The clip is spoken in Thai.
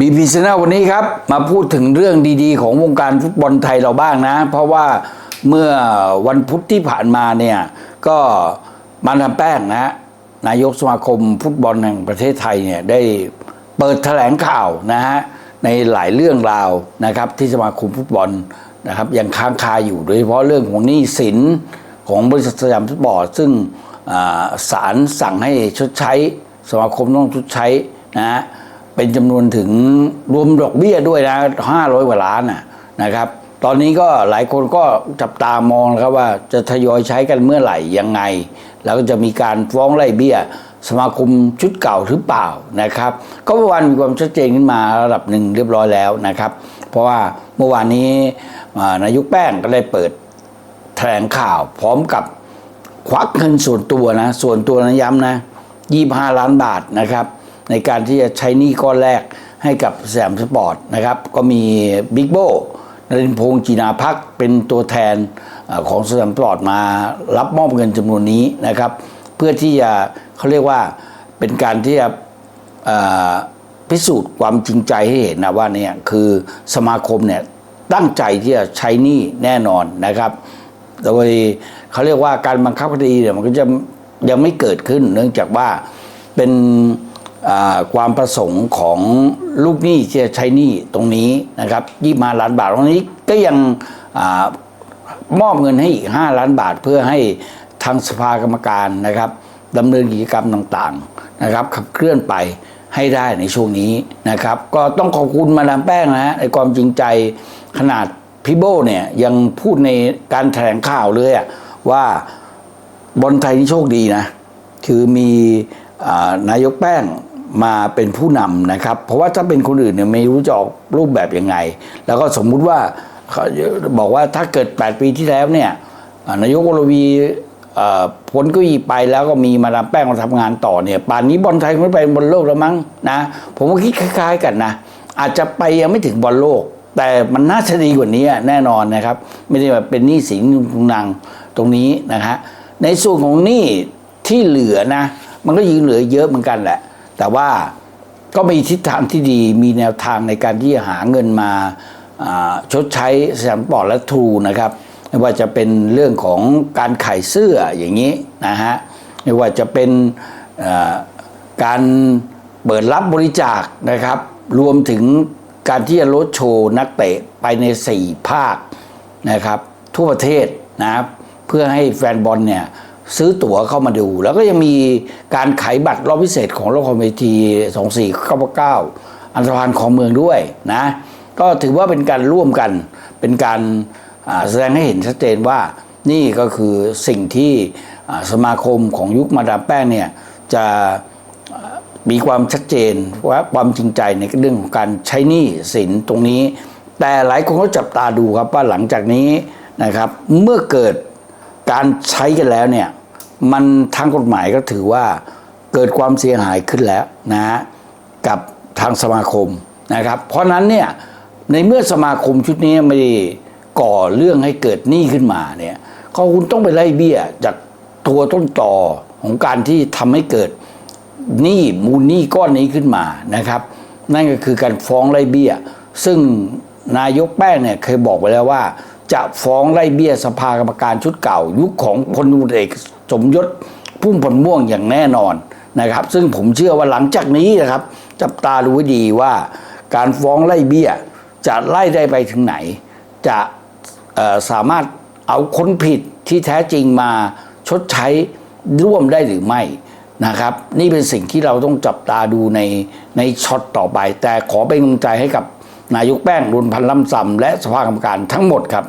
บีพีชแนลวันนี้ครับ มาพูดถึงเรื่องดีๆ ของวงการฟุตบอลไทยเราบ้างนะ เพราะว่าเมื่อวันพุธที่ผ่านมาเนี่ย ก็มาดามแป้งนะนายกสมาคมฟุตบอลแห่งประเทศไทยเนี่ยได้เปิดแถลงข่าวนะฮะในหลายเรื่องราวนะครับ ที่สมาคมฟุตบอลนะครับยังค้างคาอยู่โดยเฉพาะเรื่องของหนี้สินของบริษัทสยามสปอร์ตซึ่งศาลสั่งให้ชดใช้ สมาคมต้องชดใช้นะฮะ เป็นจำนวนถึงรวมดอกเบี้ยด้วยนะ500กว่าล้านนะครับ ตอนนี้ก็หลายคนก็จับตามองนะครับว่าจะทยอยใช้กันเมื่อไหร่ยังไง แล้วก็จะมีการฟ้องไล่เบี้ย สมาคมชุดเก่าหรือเปล่านะครับ ก็เมื่อวานมีความชัดเจนขึ้นมาระดับหนึ่งเรียบร้อยแล้วนะครับ เพราะว่าเมื่อวานนี้นายกแป้งก็ได้เปิดแถลงข่าวพร้อมกับควักเงินส่วนตัวนะ ส่วนตัวนะย้ำนะ25ล้านบาทนะครับ ในการที่จะใช้นี้ก้อนแรกให้กับแซมสปอร์ตนะครับ ก็มีบิ๊กโบนรินพงษ์จีนาพักเป็นตัวแทนของแซมสปอร์ตมารับมอบเงินจำนวนนี้นะครับ เพื่อที่จะเขาเรียกว่าเป็นการที่จะพิสูจน์ความจริงใจให้เห็นนะว่าเนี่ยคือสมาคมเนี่ยตั้งใจที่จะใช้นี้แน่นอนนะครับ โดยเขาเรียกว่าการบังคับคดีเนี่ยมันก็จะยังไม่เกิดขึ้น เนื่องจากว่าเป็น ความประสงค์ของลูกหนี้ที่จะใช้หนี้ตรงนี้นะครับยี่มาล้านบาทตรงนี้ก็ยังอมอบเงินให้อีก 5 ล้านบาทเพื่อให้ทางสภากรรมการนะครับดำเนินกิจกรรมต่างๆนะครับ ขับเคลื่อนไปให้ได้ในช่วงนี้นะครับ ก็ต้องขอบคุณมาดามแป้งนะฮะในความจริงใจขนาดพี่โบเนี่ยยังพูดในการแถลงข่าวเลยว่าบอลไทยนี่โชคดีนะ คือมีอนายกแป้ง มาเป็นผู้นำนะครับ เพราะว่าถ้าเป็นคนอื่นเนี่ยไม่รู้จะออกรูปแบบยังไง แล้วก็สมมุติว่าเขาบอกว่าถ้าเกิด 8 ปีที่แล้วเนี่ยนายกวรวีพ้นเก็ยีไปแล้วก็มีมาดามแป้งมาทำงานต่อเนี่ยป่านนี้บอลไทยไม่ไปบอลโลกแล้วมั้งนะ ผมก็คิดคล้าย ๆกันนะ อาจจะไปยังไม่ถึงบอลโลก แต่มันน่าจะดีกว่านี้แน่นอนนะครับ ไม่ได้แบบเป็นหนี้สินทุงนางตรงนี้นะฮะในส่วนของหนี้ที่เหลือนะ มันก็ยังเหลือเยอะเหมือนกันแหละ แต่ว่าก็มีทิศทางที่ดีมีแนวทางในการที่จะหาเงินมาชดใช้สยามปอร์ตและทูนะครับไม่ว่าจะเป็นเรื่องของการขายเสื้ออย่างนี้นะฮะไม่ว่าจะเป็นการเปิดรับบริจาคนะครับ รวมถึงการที่จะลดโชว์นักเตะไปใน 4 ภาคนะครับ ทั่วประเทศนะครับเพื่อให้แฟนบอลเนี่ย ซื้อตั๋วเข้ามาดู แล้วก็ยังมีการขายบัตรรอบพิเศษของละครเวที2499 อันธพาลของเมืองด้วยนะ ก็ถือว่าเป็นการร่วมกันเป็นการแสดงให้เห็นชัดเจนว่านี่ก็คือสิ่งที่สมาคมของยุคมาดามแป้งเนี่ยจะมีความชัดเจนว่าความจริงใจในเรื่องของการใช้หนี้สินตรงนี้ แต่หลายคนก็จับตาดูครับว่าหลังจากนี้นะครับ เมื่อเกิดการใช้กันแล้วเนี่ย มันทางกฎหมายก็ถือว่าเกิดความเสียหายขึ้นแล้วนะฮะกับทางสมาคมนะครับ เพราะนั้นเนี่ยในเมื่อสมาคมชุดนี้ไม่ได้ก่อเรื่องให้เกิดหนี้ขึ้นมาเนี่ยก็คุณต้องไปไล่เบี้ยจากตัวต้นต่อของการที่ทำให้เกิดหนี้มูลหนี้ก้อนนี้ขึ้นมานะครับ นั่นก็คือการฟ้องไล่เบี้ย ซึ่งนายกแป้งเนี่ยเคยบอกไว้แล้วว่า จะฟ้องไล่เบี้ยสภากรรมการชุดเก่า ยุคของพลตเอก สมยศพุ่มพลม่วงอย่างแน่นอนนะครับ ซึ่งผมเชื่อว่าหลังจากนี้นะครับ จับตาดูดีว่าการฟ้องไล่เบี้ย จะไล่ได้ไปถึงไหน จะสามารถเอาคนผิดที่แท้จริงมาชดใช้ร่วมได้หรือไม่นะครับ นี่เป็นสิ่งที่เราต้องจับตาดูในในช็อตต่อไป แต่ขอเป็นกำลังใจให้กับนายกแป้งรุนพันล่ำซำและสภากรรมการทั้งหมดครับ